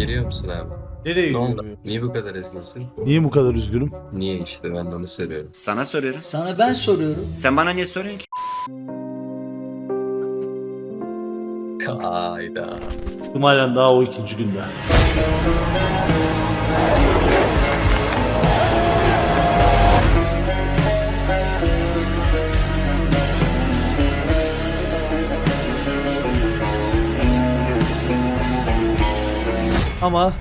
Giriyor musun abi? Nereye Ne oldu? gidiyor? Niye bu kadar üzgünsün? Niye bu kadar üzgünüm? Niye işte ben de onu soruyorum. Sana soruyorum. Sana ben soruyorum. Sen bana niye soruyorsun ki? Hayda. Halen daha o ikinci günde. Ama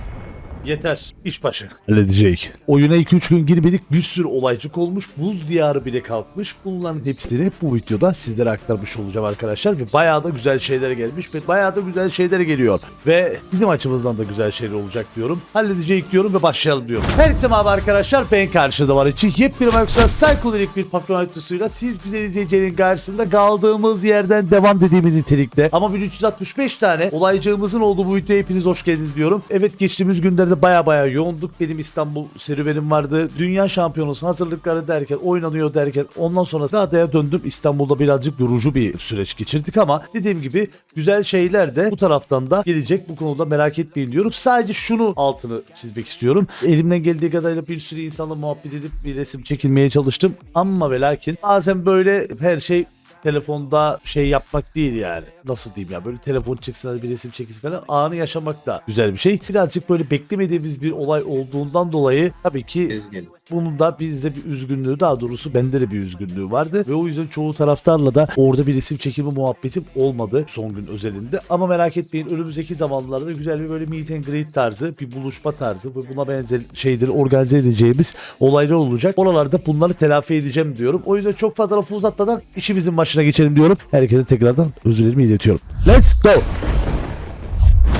yeter. İş başı. Halledecek. Oyuna 2-3 gün girmedik. Bir sürü olaycık olmuş. Buz diyarı bile kalkmış. Bunların hepsini bu videoda sizlere aktarmış olacağım arkadaşlar. Ve bayağı da güzel şeyler gelmiş. Ve bayağı da güzel şeyler geliyor. Ve bizim açımızdan da güzel şeyler olacak diyorum. Halledecek diyorum ve başlayalım diyorum. Herkese merhaba arkadaşlar. Ben karşıda var için yepyeni yoksa psikodelik bir patron videosuyla siz güzel izleyicilerin karşısında kaldığımız yerden devam dediğimiz nitelikte. Ama 1365 tane olaycığımızın olduğu bu videoya hepiniz hoş geldiniz diyorum. Evet geçtiğimiz günlerde baya baya yoğunduk. Benim İstanbul serüvenim vardı. Dünya şampiyonası hazırlıkları derken oynanıyor derken ondan sonra adaya döndüm. İstanbul'da birazcık yorucu bir süreç geçirdik ama dediğim gibi güzel şeyler de bu taraftan da gelecek. Bu konuda merak etmeyin diyorum. Sadece şunu altını çizmek istiyorum. Elimden geldiği kadarıyla bir sürü insanla muhabbet edip bir resim çekilmeye çalıştım. Ama ve lakin bazen böyle her şey telefonda şey yapmak değil yani. Nasıl diyeyim ya böyle telefon çıksın hadi bir resim çekilsin falan anı yaşamak da güzel bir şey. Birazcık böyle beklemediğimiz bir olay olduğundan dolayı tabii ki Üzgünüz. bunun da bizde bir üzgünlüğü daha doğrusu bende de bir üzgünlüğü vardı. Ve o yüzden çoğu taraftarla da orada bir resim çekimi muhabbetim olmadı son gün özelinde. Ama merak etmeyin önümüzdeki zamanlarda güzel bir böyle meet and greet tarzı bir buluşma tarzı ve buna benzer şeyleri organize edeceğimiz olaylar olacak. Oralarda bunları telafi edeceğim diyorum. O yüzden çok fazla lafı uzatmadan işimizin başına geçelim diyorum. Herkese tekrardan özürlerimi iletiyorum. Let's go!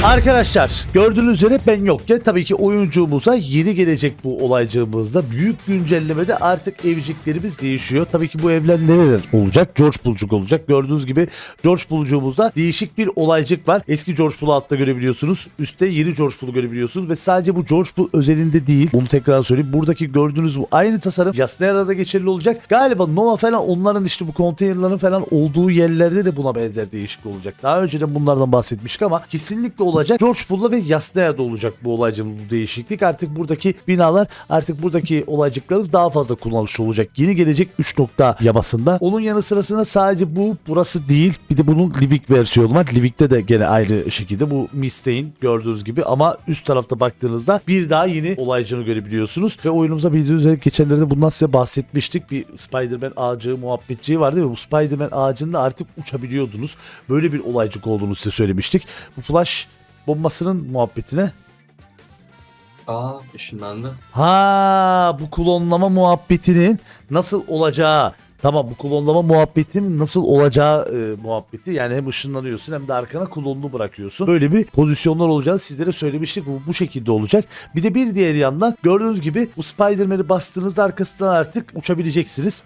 Arkadaşlar gördüğünüz üzere ben yokken tabii ki oyuncumuza yeni gelecek bu olaycığımızda büyük güncellemede artık evciklerimiz değişiyor. Tabii ki bu evler nereler olacak? George Bulcuk olacak. Gördüğünüz gibi George Bulcuğumuzda değişik bir olaycık var. Eski George Bull'u altta görebiliyorsunuz. Üstte yeni George Bull'u görebiliyorsunuz ve sadece bu George Bull özelinde değil. Bunu tekrar söyleyeyim. Buradaki gördüğünüz bu aynı tasarım Yasnayara'da geçerli olacak. Galiba Nova falan onların işte bu konteynerların falan olduğu yerlerde de buna benzer değişik olacak. Daha önceden bunlardan bahsetmiştik ama kesinlikle olacak. George Bull'la ve Yasnaya'da olacak bu olaycığın bu değişiklik. Artık buradaki binalar artık buradaki olaycıkları daha fazla kullanışlı olacak. Yeni gelecek 3 nokta yamasında. Onun yanı sırasında sadece bu burası değil. Bir de bunun Livik versiyonu var. Livik'te de gene aynı şekilde bu Mistane gördüğünüz gibi ama üst tarafta baktığınızda bir daha yeni olaycığını görebiliyorsunuz. Ve oyunumuza bildiğiniz üzere geçenlerde bundan size bahsetmiştik. Bir Spider-Man ağacı muhabbetçiği vardı ve bu Spider-Man ağacında artık uçabiliyordunuz. Böyle bir olaycık olduğunu size söylemiştik. Bu Flash bombasının muhabbetine Aa ışınlandı. Ha bu klonlama muhabbetinin nasıl olacağı Tamam bu klonlama muhabbetinin nasıl olacağı e, muhabbeti yani hem ışınlanıyorsun hem de arkana klonlu bırakıyorsun. Böyle bir pozisyonlar olacağını sizlere söylemiştik. Bu, bu şekilde olacak. Bir de bir diğer yandan gördüğünüz gibi bu Spider-Man'i bastığınızda arkasından artık uçabileceksiniz.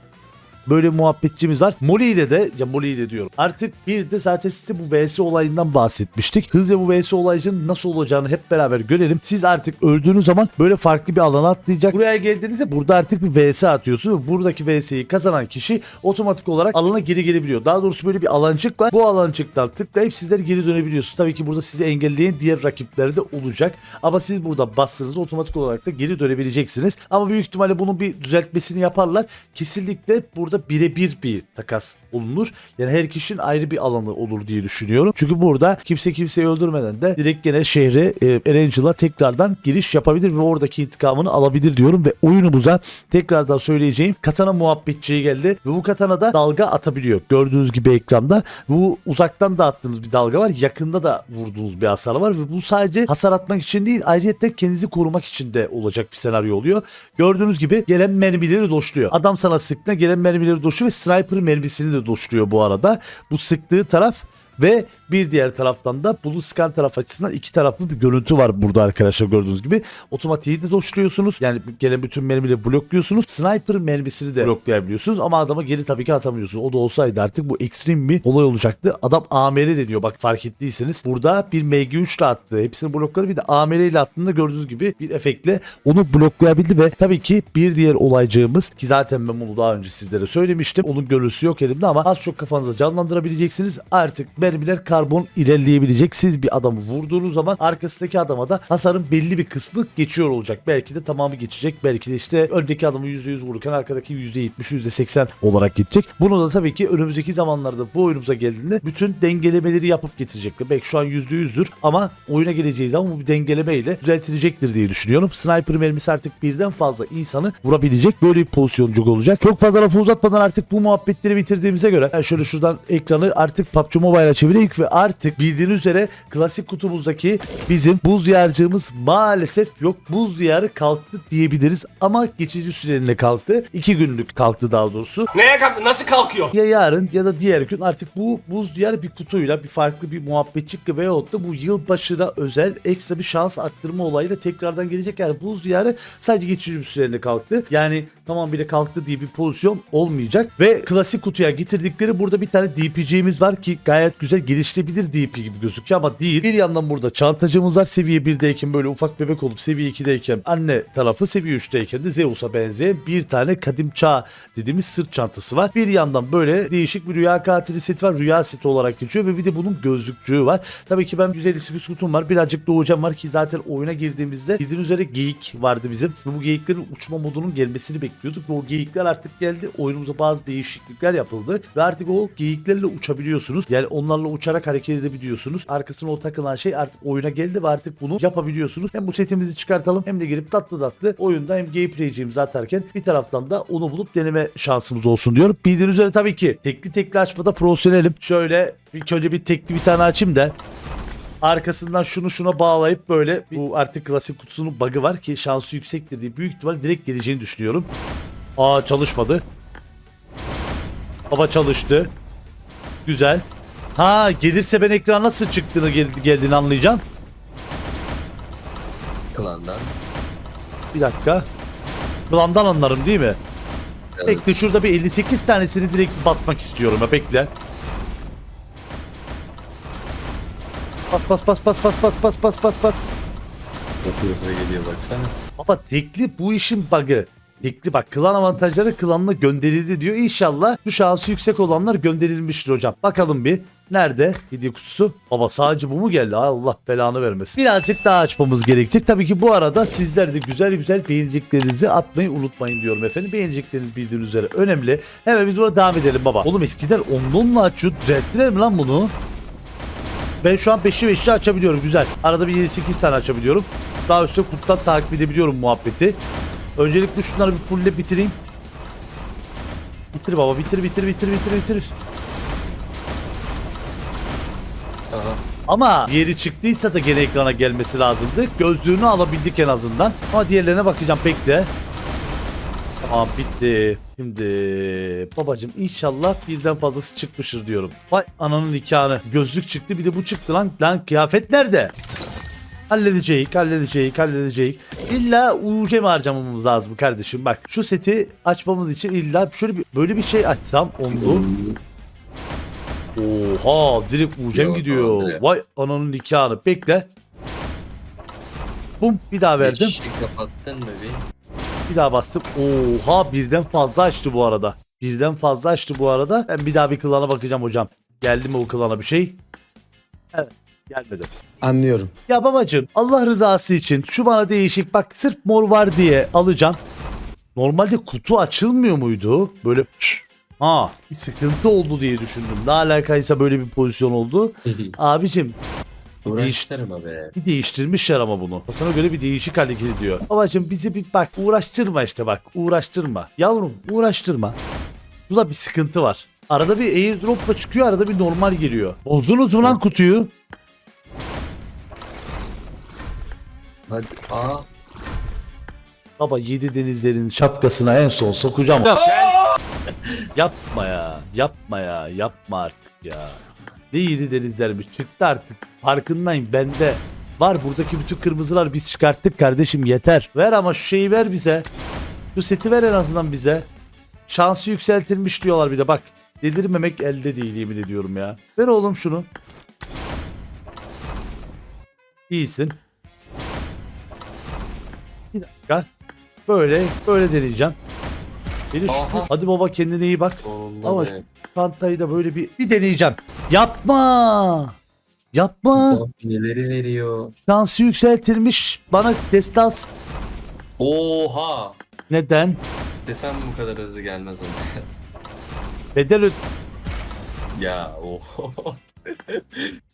Böyle muhabbetçimiz var. Molly ile de ya Molly ile diyorum. Artık bir de zaten size bu VS olayından bahsetmiştik. Hızla bu VS olayının nasıl olacağını hep beraber görelim. Siz artık öldüğünüz zaman böyle farklı bir alana atlayacak. Buraya geldiğinizde burada artık bir VS atıyorsunuz ve buradaki VS'yi kazanan kişi otomatik olarak alana geri gelebiliyor. Daha doğrusu böyle bir alancık var. Bu alancıktan tıklayıp sizler geri dönebiliyorsunuz. Tabii ki burada sizi engelleyen diğer rakipler de olacak. Ama siz burada bastığınızda otomatik olarak da geri dönebileceksiniz. Ama büyük ihtimalle bunun bir düzeltmesini yaparlar. Kesinlikle burada birebir bir takas olunur. Yani her kişinin ayrı bir alanı olur diye düşünüyorum. Çünkü burada kimse kimseyi öldürmeden de direkt gene şehre e, Erangel'a tekrardan giriş yapabilir ve oradaki intikamını alabilir diyorum ve oyunumuza tekrardan söyleyeceğim katana muhabbetçiği geldi ve bu katana da dalga atabiliyor. Gördüğünüz gibi ekranda bu uzaktan da attığınız bir dalga var. Yakında da vurduğunuz bir hasar var ve bu sadece hasar atmak için değil ayrıca kendinizi korumak için de olacak bir senaryo oluyor. Gördüğünüz gibi gelen mermileri doşluyor. Adam sana sıktığında gelen mermileri doşluyor ve sniper mermisini de doşluyor bu arada. Bu sıktığı taraf ve bir diğer taraftan da Blue Scan taraf açısından iki taraflı bir görüntü var burada arkadaşlar gördüğünüz gibi. Otomatiği de doşluyorsunuz. Yani gelen bütün mermileri blokluyorsunuz. Sniper mermisini de bloklayabiliyorsunuz ama adama geri tabii ki atamıyorsunuz. O da olsaydı artık bu ekstrem bir olay olacaktı. Adam AMR de diyor bak fark ettiyseniz. Burada bir MG3 ile attı. Hepsini blokları bir de AMR ile attığında gördüğünüz gibi bir efektle onu bloklayabildi ve tabii ki bir diğer olaycığımız ki zaten ben bunu daha önce sizlere söylemiştim. Onun görüntüsü yok elimde ama az çok kafanızda canlandırabileceksiniz. Artık mermiler kar karbon ilerleyebilecek. Siz bir adamı vurduğunuz zaman arkasındaki adama da hasarın belli bir kısmı geçiyor olacak. Belki de tamamı geçecek. Belki de işte öndeki adamı %100 vururken arkadaki %70, %80 olarak gidecek. Bunu da tabii ki önümüzdeki zamanlarda bu oyunumuza geldiğinde bütün dengelemeleri yapıp getirecektir. Belki şu an %100'dür ama oyuna geleceği zaman bu bir dengeleme ile düzeltilecektir diye düşünüyorum. Sniper mermisi artık birden fazla insanı vurabilecek böyle bir pozisyonculuk olacak. Çok fazla lafı uzatmadan artık bu muhabbetleri bitirdiğimize göre ben şöyle şuradan ekranı artık PUBG Mobile'a çevireyim ve artık bildiğiniz üzere klasik kutumuzdaki bizim buz diyarcığımız maalesef yok. Buz diyarı kalktı diyebiliriz ama geçici süreliğine kalktı. İki günlük kalktı daha doğrusu. Neye kalk nasıl kalkıyor? Ya yarın ya da diğer gün artık bu buz diyar bir kutuyla bir farklı bir muhabbetçik veyahut da bu yılbaşına özel ekstra bir şans arttırma olayıyla tekrardan gelecek. Yani buz diyarı sadece geçici bir süreliğine kalktı. Yani tamam bile kalktı diye bir pozisyon olmayacak. Ve klasik kutuya getirdikleri burada bir tane DPC'miz var ki gayet güzel geliştirebilir DP gibi gözüküyor ama değil. Bir yandan burada çantacımız var. Seviye 1'deyken böyle ufak bebek olup seviye 2'deyken anne tarafı seviye 3'teyken de Zeus'a benzeyen bir tane kadim çağ dediğimiz sırt çantası var. Bir yandan böyle değişik bir rüya katili seti var. Rüya seti olarak geçiyor ve bir de bunun gözlükçüğü var. Tabii ki ben 158 kutum var. Birazcık doğacağım var ki zaten oyuna girdiğimizde bildiğiniz üzere geyik vardı bizim. Bu geyiklerin uçma modunun gelmesini bekliyorduk ve o geyikler artık geldi. Oyunumuza bazı değişiklikler yapıldı ve artık o geyiklerle uçabiliyorsunuz. Yani onlarla uçarak hareket edebiliyorsunuz. Arkasına o takılan şey artık oyuna geldi ve artık bunu yapabiliyorsunuz. Hem bu setimizi çıkartalım hem de girip tatlı tatlı oyunda hem gameplay'ciğimizi atarken bir taraftan da onu bulup deneme şansımız olsun diyorum. Bildiğiniz üzere tabii ki tekli tekli açmada profesyonelim. Şöyle ilk önce bir tekli bir tane açayım da arkasından şunu şuna bağlayıp böyle bu artık klasik kutusunun bug'ı var ki şansı yüksektir diye büyük ihtimal direkt geleceğini düşünüyorum. Aa çalışmadı. Baba çalıştı. Güzel. Ha gelirse ben ekran nasıl çıktığını gel- geldiğini anlayacağım. Klandan. Bir dakika. Klandan anlarım değil mi? Evet. Bekle şurada bir 58 tanesini direkt batmak istiyorum ya bekle. Bas bas bas bas bas bas bas bas bas bas. Çok hızlı geliyor baksana. Baba tekli bu işin bug'ı. Tekli bak klan avantajları klanla gönderildi diyor. İnşallah bu şansı yüksek olanlar gönderilmiştir hocam. Bakalım bir. Nerede hediye kutusu? Baba sadece bu mu geldi? Allah belanı vermesin. Birazcık daha açmamız gerekecek. Tabii ki bu arada sizler de güzel güzel beğeneceklerinizi atmayı unutmayın diyorum efendim. Beğenecekleriniz bildiğiniz üzere önemli. Hemen biz burada devam edelim baba. Oğlum eskiden onlu onlu açıyor. Düzelttiler mi lan bunu? Ben şu an 5'i 5'i açabiliyorum güzel. Arada bir 7-8 tane açabiliyorum. Daha üstte kurttan takip edebiliyorum muhabbeti. Öncelikle şunları bir fulle bitireyim. Bitir baba bitir bitir bitir bitir bitir. Ama diğeri çıktıysa da gene ekrana gelmesi lazımdı. Gözlüğünü alabildik en azından. Ama diğerlerine bakacağım bekle. Tamam bitti. Şimdi babacım inşallah birden fazlası çıkmıştır diyorum. Vay ananın nikahını. Gözlük çıktı bir de bu çıktı lan. Lan kıyafet nerede? Halledeceğiz, halledeceğiz, halledeceğiz. İlla UC mi harcamamız lazım kardeşim? Bak şu seti açmamız için illa şöyle bir böyle bir şey açsam onlu. Oha direkt UC'm gidiyor. direkt. Vay ananın nikahını. Bekle. Bum bir daha verdim. Eşi kapattın mı bir? Daha bastım. Oha birden fazla açtı bu arada. Birden fazla açtı bu arada. Ben bir daha bir klana bakacağım hocam. Geldi mi o klana bir şey? Evet gelmedi. Anlıyorum. Ya babacığım Allah rızası için şu bana değişik bak sırf mor var diye alacağım. Normalde kutu açılmıyor muydu? Böyle ha bir sıkıntı oldu diye düşündüm. Ne alakaysa böyle bir pozisyon oldu. Abicim Uğraştırma be. bir değiştirmişler ama bunu. Sana göre bir değişik hareket ediyor. Babacım bizi bir bak uğraştırma işte bak uğraştırma. Yavrum uğraştırma. Burada bir sıkıntı var. Arada bir airdropla çıkıyor arada bir normal geliyor. Bozdunuz mu lan kutuyu? Hadi. Aa. Baba yedi denizlerin şapkasına en son sokacağım. yapma ya yapma ya yapma artık ya. Ne yedi denizlermiş çıktı artık farkındayım bende. Var buradaki bütün kırmızılar biz çıkarttık kardeşim yeter. Ver ama şu şeyi ver bize. Şu seti ver en azından bize. Şansı yükseltilmiş diyorlar bir de bak. Delirmemek elde değil yemin ediyorum ya. Ver oğlum şunu. İyisin. Bir dakika. Böyle böyle deneyeceğim. Beni şu Aha. Hadi baba kendine iyi bak. Sonunda Ama be. çantayı da böyle bir bir deneyeceğim. Yapma. Yapma. Bak neleri veriyor. Şansı yükseltilmiş. Bana destans. Oha. Neden? Desem bu kadar hızlı gelmez ona. Bedel öd... ya oho.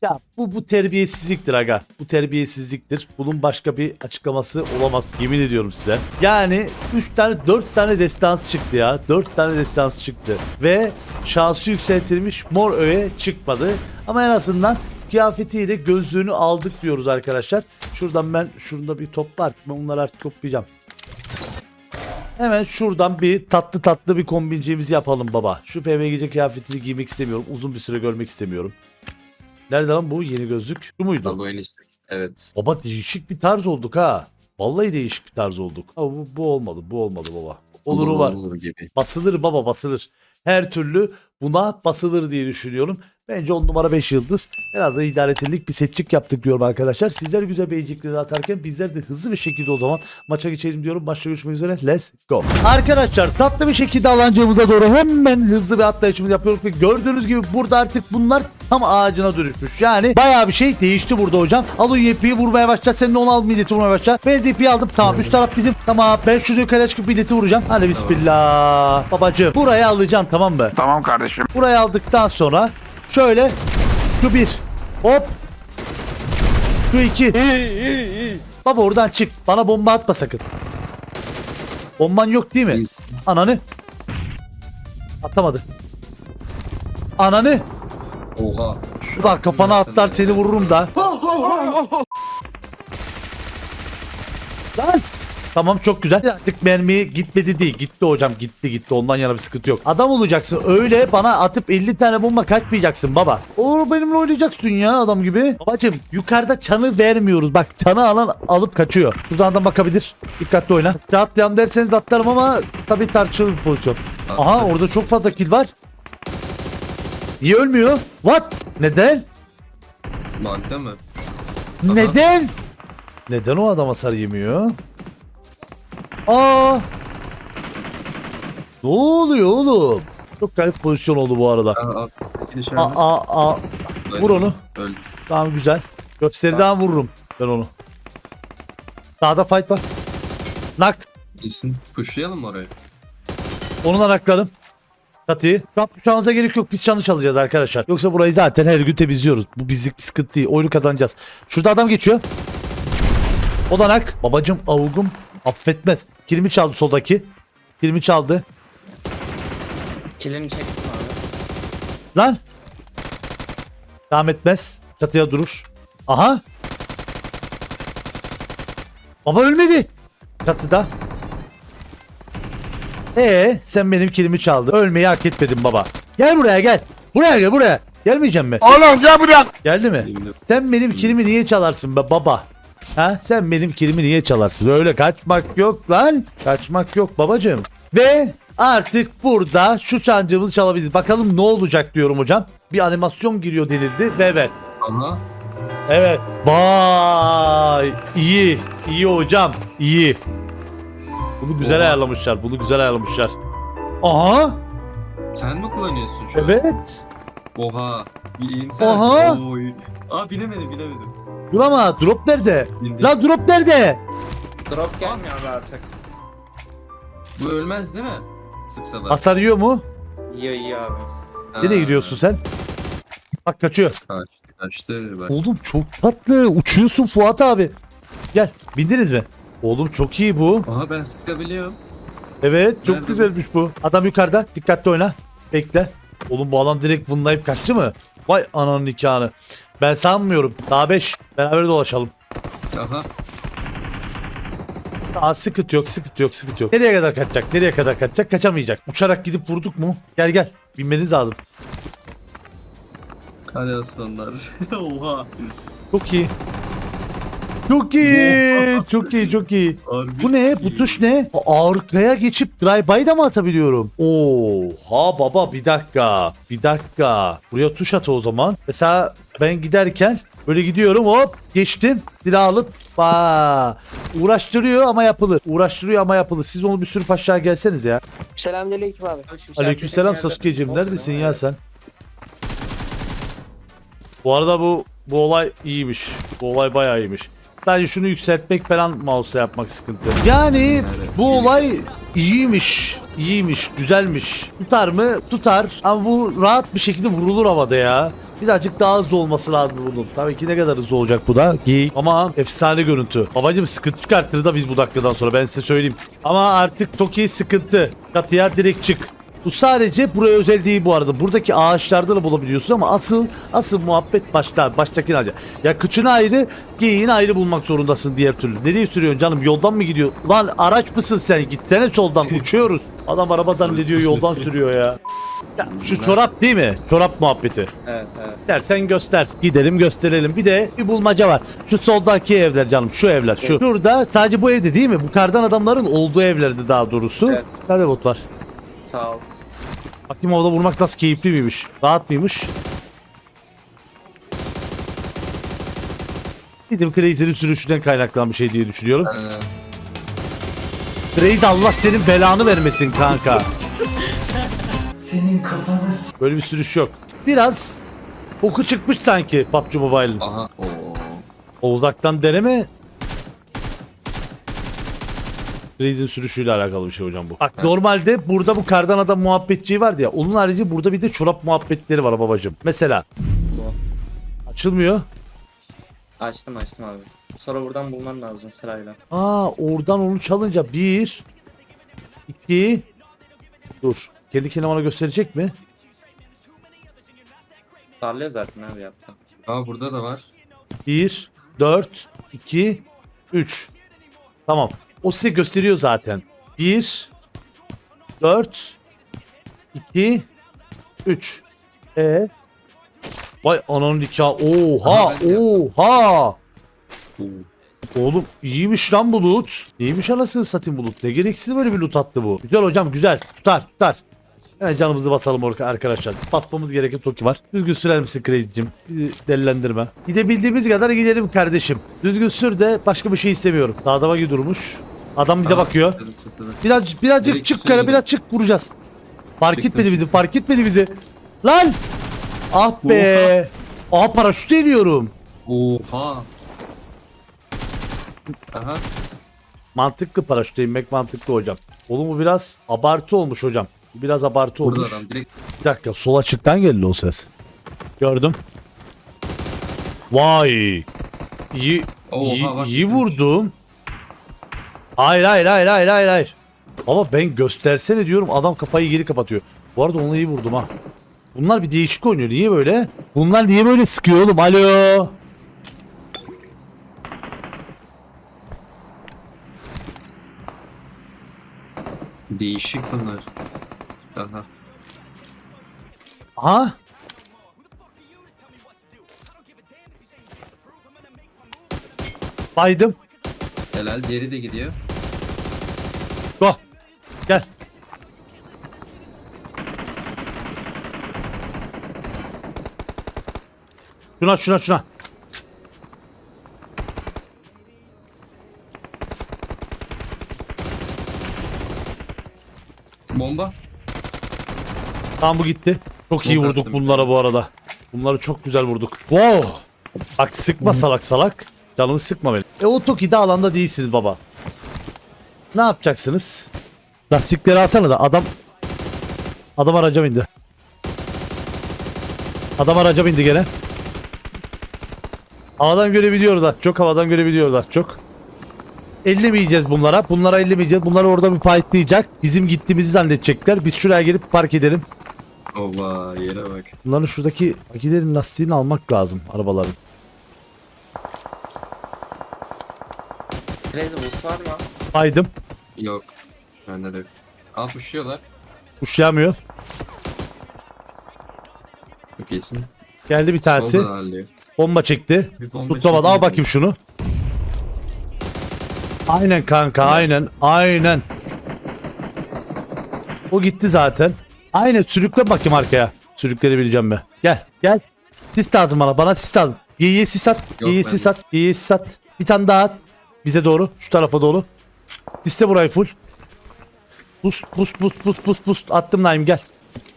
Ya bu bu terbiyesizliktir aga. Bu terbiyesizliktir. Bunun başka bir açıklaması olamaz. Yemin ediyorum size. Yani 3 tane 4 tane destans çıktı ya. 4 tane destans çıktı. Ve şansı yükseltilmiş mor öğe çıkmadı. Ama en azından kıyafetiyle gözlüğünü aldık diyoruz arkadaşlar. Şuradan ben şurada bir topla artık. Ben onları artık toplayacağım. Hemen şuradan bir tatlı tatlı bir kombinceğimizi yapalım baba. Şu PMGC kıyafetini giymek istemiyorum. Uzun bir süre görmek istemiyorum. Nerede lan bu yeni gözlük? Şu muydu? Bu en işte. Evet. Baba değişik bir tarz olduk ha. Vallahi değişik bir tarz olduk. Ama bu, bu olmadı. Bu olmadı baba. Oluru Olur, var. olur gibi. Basılır baba basılır. Her türlü buna basılır diye düşünüyorum. Bence 10 numara 5 yıldız. Herhalde idaretillik bir setçik yaptık diyorum arkadaşlar. Sizler güzel beğenicikleri atarken bizler de hızlı bir şekilde o zaman maça geçelim diyorum. Maçta görüşmek üzere. Let's go. Arkadaşlar tatlı bir şekilde alancımıza doğru hemen hızlı bir atlayışımızı yapıyoruz. Ve gördüğünüz gibi burada artık bunlar tam ağacına dönüşmüş. Yani bayağı bir şey değişti burada hocam. Al o UMP'yi vurmaya başla. Sen de onu al milleti vurmaya başla. Ben DP'yi aldım. Tamam üst taraf bizim. Tamam ben şurada yukarıya çıkıp milleti vuracağım. Hadi bismillah. Babacığım burayı alacaksın tamam mı? Tamam kardeşim. Burayı aldıktan sonra şöyle. Şu bir. Hop. Şu iki. Baba oradan çık. Bana bomba atma sakın. Bomban yok değil mi? Ananı. Atamadı ananı. Oha. Şu Ulan kafana atlar seni vururum da. Lan Tamam çok güzel. Artık mermi gitmedi değil. Gitti hocam gitti gitti. Ondan yana bir sıkıntı yok. Adam olacaksın. Öyle bana atıp 50 tane bomba kaçmayacaksın baba. Olur benimle oynayacaksın ya adam gibi. Babacım yukarıda çanı vermiyoruz. Bak çanı alan alıp kaçıyor. Şuradan adam bakabilir. Dikkatli oyna. Rahatlayan derseniz atlarım ama tabii tartışılır bir pozisyon. Aha orada çok fazla kill var. Niye ölmüyor? What? Neden? Magda mı? Neden? Neden o adam hasar yemiyor? Aa! Ne oluyor oğlum? Çok garip pozisyon oldu bu arada. Aa, aa. Aa. Vur onu. Öldü. Tamam güzel. Gösteriden vururum ben onu. Sağda fight var. Nak. İyisin. Pushlayalım orayı? Onu da nakladım. Katıyı. Şu an pushlamamıza gerek yok. Biz çanı çalacağız arkadaşlar. Yoksa burayı zaten her gün temizliyoruz. Bu bizlik bir sıkıntı değil. Oyunu kazanacağız. Şurada adam geçiyor. O da nak. Babacım avugum affetmez. Kilimi çaldı soldaki. Kilimi çaldı. Kilini çektim abi. Lan. Devam etmez. Çatıya durur. Aha. Baba ölmedi. Çatıda. Ee, sen benim kilimi çaldın. Ölmeyi hak etmedin baba. Gel buraya gel. Buraya gel buraya. Gelmeyeceğim mi? Oğlum gel buraya. Geldi mi? Sen benim kilimi niye çalarsın be baba? Ha? Sen benim kilimi niye çalarsın? Öyle kaçmak yok lan. Kaçmak yok babacığım. Ve artık burada şu çancığımızı çalabiliriz. Bakalım ne olacak diyorum hocam. Bir animasyon giriyor denildi ve evet. Aha. Evet. Vay. iyi. İyi hocam. İyi. Bunu güzel Oha. ayarlamışlar. Bunu güzel ayarlamışlar. Aha. Sen mi kullanıyorsun şu an? Evet. Oha. Bir insan. Oha. Oy. Aa binemedim binemedim. Dur ama drop nerede? Bindim. La drop nerede? Drop gelmiyor abi artık. Bu ölmez değil mi? Sıksalar. Hasar yiyor mu? Yiyor yiyor abi. Nereye gidiyorsun sen? Bak kaçıyor. Kaçtı kaçtı. Bak. Oğlum çok tatlı. Uçuyorsun Fuat abi. Gel. Bindiniz mi? Oğlum çok iyi bu. Aha ben sıkabiliyorum. Evet çok Nerede bu? güzelmiş bu. Adam yukarıda. Dikkatli oyna. Bekle. Oğlum bu adam direkt vınlayıp kaçtı mı? Vay ananın nikahını. Ben sanmıyorum. Daha 5. Beraber dolaşalım. Aha. Aa, sıkıntı yok, sıkıntı yok, sıkıntı yok. Nereye kadar kaçacak? Nereye kadar kaçacak? Kaçamayacak. Uçarak gidip vurduk mu? Gel gel. Binmeniz lazım. Hadi aslanlar. Oha. Çok iyi. Çok iyi. çok iyi, çok iyi. Harbi Bu ne? Bu tuş ne? Arkaya geçip drive-by da mı atabiliyorum? Oha baba bir dakika. Bir dakika. Buraya tuş at o zaman. Mesela ben giderken böyle gidiyorum hop geçtim. Silah alıp ba uğraştırıyor ama yapılır. Uğraştırıyor ama yapılır. Siz onu bir sürüp aşağı gelseniz ya. Selamünaleyküm abi. Aleykümselam Sasuke'cim neredesin ya sen? Bu arada bu Bu olay iyiymiş. Bu olay bayağı iyiymiş. Sadece şunu yükseltmek falan mouse'la yapmak sıkıntı. Yani bu olay iyiymiş. İyiymiş, güzelmiş. Tutar mı? Tutar. Ama bu rahat bir şekilde vurulur havada ya. Birazcık daha hızlı olması lazım bunun. Tabii ki ne kadar hızlı olacak bu da. Geyik. Ama efsane görüntü. Babacım sıkıntı çıkartır da biz bu dakikadan sonra ben size söyleyeyim. Ama artık Toki sıkıntı. Katıya direkt çık. Bu sadece buraya özel değil bu arada. Buradaki ağaçlarda da bulabiliyorsun ama asıl asıl muhabbet başta. Baştaki ayrı. Ya kıçını ayrı, geyiğini ayrı bulmak zorundasın diğer türlü. Nereye sürüyorsun canım? Yoldan mı gidiyor? Lan araç mısın sen? Gitsene soldan. Uçuyoruz. Adam araba zannediyor yoldan sürüyor ya. ya şu çorap değil mi? Çorap muhabbeti. Evet evet. Dersen göster. Gidelim gösterelim. Bir de bir bulmaca var. Şu soldaki evler canım. Şu evler. Şu. Şurada sadece bu evde değil mi? Bu kardan adamların olduğu evlerde daha doğrusu. Evet. Nerede bot var? Sağ ol. Bakayım orada vurmak nasıl keyifli miymiş? Rahat mıymış? Bizim Crazy'nin sürüşünden kaynaklanan bir şey diye düşünüyorum. Crazy Allah senin belanı vermesin kanka. Senin kafanı Böyle bir sürüş yok. Biraz oku çıkmış sanki PUBG Mobile'ın. aha. Oo. O uzaktan deneme Crazy'nin sürüşüyle alakalı bir şey hocam bu. Bak normalde burada bu kardan adam muhabbetçiği vardı ya. Onun harici burada bir de çorap muhabbetleri var babacım. Mesela açılmıyor. Açtım açtım abi. Sonra buradan bulman lazım sırayla. Aa oradan onu çalınca bir, iki, dur. Kendi kendine bana gösterecek mi? Darlıyor zaten abi yaptı. Aa burada da var. Bir, dört, iki, üç. Tamam. O size gösteriyor zaten. Bir, dört, iki, üç. E. Vay ananın nikahı. Oha, oha. Oğlum iyiymiş lan bu loot. Neymiş anasını satayım bu loot. Ne gereksiz böyle bir loot attı bu. Güzel hocam güzel. Tutar tutar. Hemen canımızı basalım orka- arkadaşlar. Basmamız gereken toki var. Düzgün sürer misin Crazy'cim? Bizi delilendirme. Gidebildiğimiz kadar gidelim kardeşim. Düzgün sür de başka bir şey istemiyorum. Dağda bagi durmuş. Adam bir de bakıyor. tutladı. Biraz birazcık Direkt çık üstüne kara gidelim. biraz çık vuracağız. Fark Çıktım. etmedi bizi fark etmedi bizi. Lan! Ah be! Aha paraşüt ediyorum. Oha. Aha. Mantıklı paraşütle inmek mantıklı hocam. Oğlum bu biraz abartı olmuş hocam. Bu Biraz abartı Burada olmuş. adam direkt. Bir dakika sol açıktan geldi o ses. Gördüm. Vay. İyi, Oha, iyi, bak. iyi vurdum. Hayır hayır hayır hayır hayır hayır. Ama ben göstersene diyorum adam kafayı geri kapatıyor. Bu arada onu iyi vurdum ha. Bunlar bir değişik oynuyor. Niye böyle? Bunlar niye böyle sıkıyor oğlum? Alo. Değişik bunlar. Aha. Aha. Baydım. Helal diğeri de gidiyor. Gel. Şuna şuna şuna. Bomba. Tamam bu gitti. Çok iyi vurduk attım. bunlara bu arada. Bunları çok güzel vurduk. Wow. Bak sıkma salak salak. Canımı sıkma benim. E o Toki'de alanda değilsiniz baba. Ne yapacaksınız? Lastikleri alsana da adam Adam araca bindi. Adam araca bindi gene. Havadan görebiliyorlar. Çok havadan görebiliyorlar. Çok. Ellemeyeceğiz bunlara. Bunlara ellemeyeceğiz. Bunları orada bir fightlayacak. Bizim gittiğimizi zannedecekler. Biz şuraya gelip park edelim. Oba yere bak. Bunların şuradaki akilerin lastiğini almak lazım arabaların. Crazy boost var mı? Baydım. Yok. Bende de yok. Aa puşuyorlar. Kuşlayamıyor. Çok iyisin. Geldi bir tanesi. Solda ağırlıyor. Bomba çekti. Bir bomba. Al bakayım şunu. Aynen kanka aynen. Aynen. O gitti zaten. Aynen sürükle bakayım arkaya. Sürüklenebileceğim ben. Gel gel. Sis lazım bana. Bana sis lazım. Geyiğe sis at. Geyiğe bende. sis at. Geyiğe sis at. Bir tane daha at. Bize doğru. Şu tarafa doğru. Liste burayı full. Boost boost boost boost boost boost. Attım Naim gel.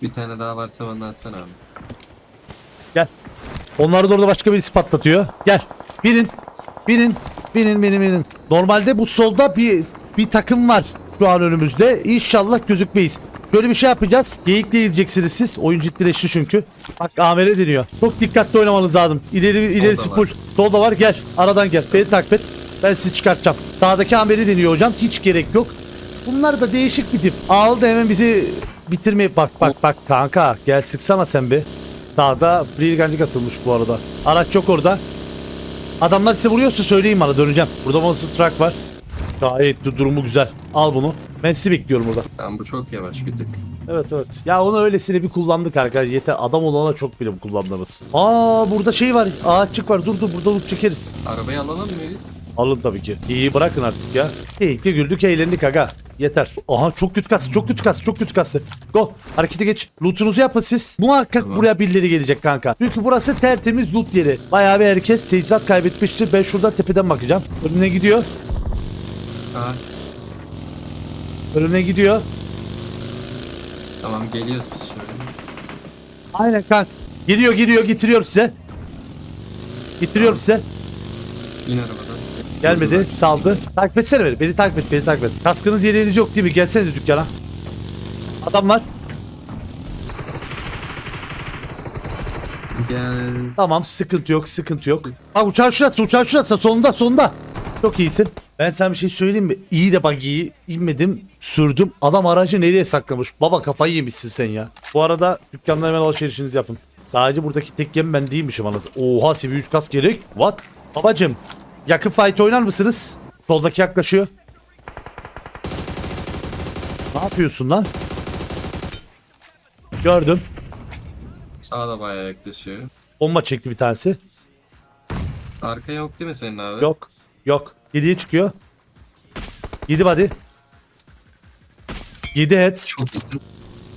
Bir tane daha varsa bana atsana abi. Gel. Onları da orada başka birisi patlatıyor. Gel. Binin. Binin. Binin binin binin. Normalde bu solda bir bir takım var şu an önümüzde. İnşallah gözükmeyiz. Böyle bir şey yapacağız. Geyikle gideceksiniz siz. Oyun ciddileşti çünkü. Bak amele deniyor. Çok dikkatli oynamanız lazım. İleri ilerisi full. Solda var gel. Aradan gel. Beni takip et. Ben sizi çıkartacağım. Sağdaki ameli deniyor hocam. Hiç gerek yok. Bunlar da değişik bir tip. Aldı hemen bizi bitirmeye bak bak bak kanka gel sıksana sen bir. Sağda Brilgancık atılmış bu arada. Araç yok orada. Adamlar size vuruyorsa söyleyin bana döneceğim. Burada monster truck var. Gayet durumu güzel. Al bunu. Ben sizi bekliyorum burada. Tamam bu çok yavaş bir tık. Evet evet. Ya onu öylesine bir kullandık arkadaşlar. Yeter adam olana çok bile kullandığımız. Aa burada şey var. Ağaççık var. Dur dur burada loot çekeriz. Arabayı alalım mı biz? Alın tabii ki. İyi bırakın artık ya. Keyifli güldük eğlendik aga. Yeter. Aha çok kötü kastı çok kötü kastı çok kötü kastı. Go harekete geç. Lootunuzu yapın siz. Muhakkak Tamam. buraya birileri gelecek kanka. Çünkü burası tertemiz loot yeri. Bayağı bir herkes teçhizat kaybetmiştir. Ben şuradan tepeden bakacağım. Önüne gidiyor. Aa, Önüne gidiyor. tamam geliyoruz biz şöyle. Aynen kanka. Geliyor geliyor getiriyorum size. Getiriyorum size. İn arabadan. Gelmedi saldı. Takip etsene beni. Beni takip et beni takip et. Kaskınız yeleğiniz yok değil mi? Gelsenize dükkana. Adam var. Gel. Tamam sıkıntı yok sıkıntı yok. Bak uçağın şurası uçağın şurası sonunda sonunda. Çok iyisin. Ben sana bir şey söyleyeyim mi? İyi de bak iyi. inmedim sürdüm. Adam aracı nereye saklamış? Baba kafayı yemişsin sen ya. Bu arada dükkandan hemen alışverişinizi yapın. Sadece buradaki tek yem ben değilmişim anasını. Oha seviye 3 kas gerek. What? Babacım yakın fight oynar mısınız? Soldaki yaklaşıyor. Ne yapıyorsun lan? Gördüm. Sağda bayağı yaklaşıyor. Bomba çekti bir tanesi. Arka yok değil mi senin abi? Yok. Yok. 7'ye çıkıyor. 7 body. 7 head. Çok iyisin.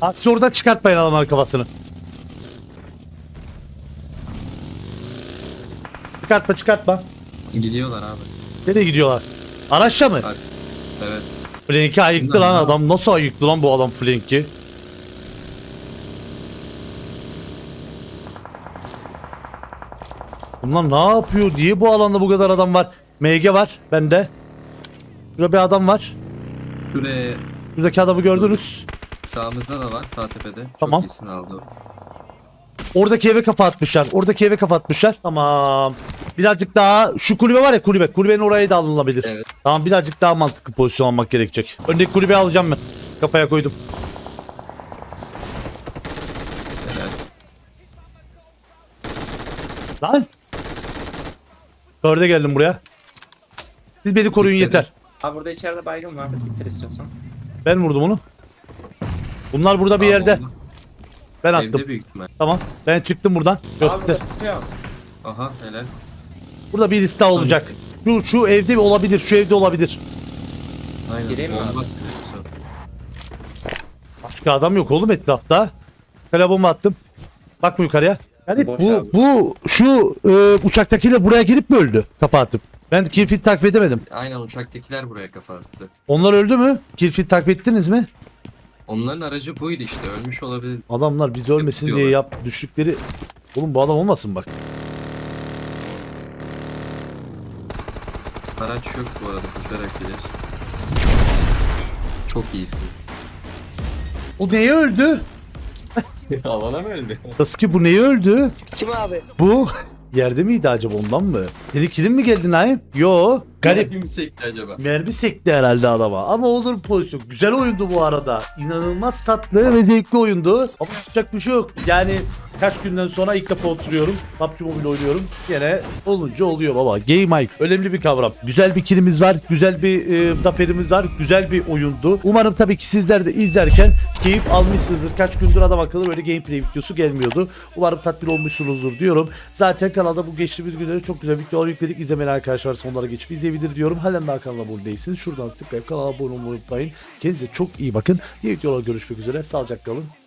Aksi oradan çıkartmayın adamların kafasını. Çıkartma çıkartma. Gidiyorlar abi. Nereye gidiyorlar? Araçla mı? Bak. Evet. Flank'i ayıktı lan adam. Nasıl ayıktı lan bu adam Flank'i? Bunlar ne yapıyor? Niye bu alanda bu kadar adam var? MG var bende. Şurada bir adam var. Şuraya Şuradaki adamı gördünüz. sağımızda da var sağ tepede. Tamam. Çok iyisin aldı. Oradaki eve kafa atmışlar. Oradaki eve kafa atmışlar. Tamam. Birazcık daha şu kulübe var ya kulübe. Kulübenin oraya da alınabilir. Evet. Tamam birazcık daha mantıklı pozisyon almak gerekecek. Öndeki kulübeyi alacağım ben. Kafaya koydum. Lan. Dörde geldim buraya. Siz beni koruyun yeter. Abi burada içeride baygın var. Bitir istiyorsan. Ben vurdum onu. Bunlar burada bir yerde. bomba. Ben attım. Evde büyük ihtimal. Tamam. Ben çıktım buradan. Abi burada tutuyor. Aha helal. Burada bir liste olacak. Şu şu evde olabilir. Şu evde olabilir. Aynen. Gireyim mi abi? Başka adam yok oğlum etrafta. Kale bomba attım. Bakma yukarıya. Yani Boş bu abi. bu şu e, uçaktakiler buraya girip mi öldü? Kafa atıp. Ben Kirfit takip edemedim. Aynen uçaktakiler buraya kafa attı. Onlar öldü mü? Kirfit takip ettiniz mi? Onların aracı buydu işte ölmüş olabilir. Adamlar biz ölmesin diye diyorlar. yap düştükleri. Oğlum bu adam olmasın bak. Araç yok bu arada koşarak gelir. Çok iyisin. O neye öldü? Alana mı öldü? Sasuke bu neye öldü? Kim abi? Bu yerde miydi acaba ondan mı? Kilin mi geldi Naim? Yo. Garip. Garip mi sekti acaba? Mermi sekti herhalde adama. Ama olur pozisyon. Güzel oyundu bu arada. İnanılmaz tatlı ve zevkli oyundu. Ama yapacak bir şey yok. Yani kaç günden sonra ilk defa oturuyorum. PUBG Mobile oynuyorum. Yine olunca oluyor baba. Game Mike. Önemli bir kavram. Güzel bir kilimiz var. Güzel bir e, zaferimiz var. Güzel bir oyundu. Umarım tabii ki sizler de izlerken keyif almışsınızdır. Kaç gündür adam akıllı böyle gameplay videosu gelmiyordu. Umarım tatmin olmuşsunuzdur diyorum. Zaten kanalda bu geçtiğimiz günleri çok güzel videolar yükledik. İzlemeyen arkadaşlar varsa onlara geçip izleyebilir diyorum. Halen daha kanala abone değilsiniz. Şuradan tıklayıp kanala abone olmayı unutmayın. Kendinize çok iyi bakın. Diğer videolarda görüşmek üzere. Sağlıcakla kalın.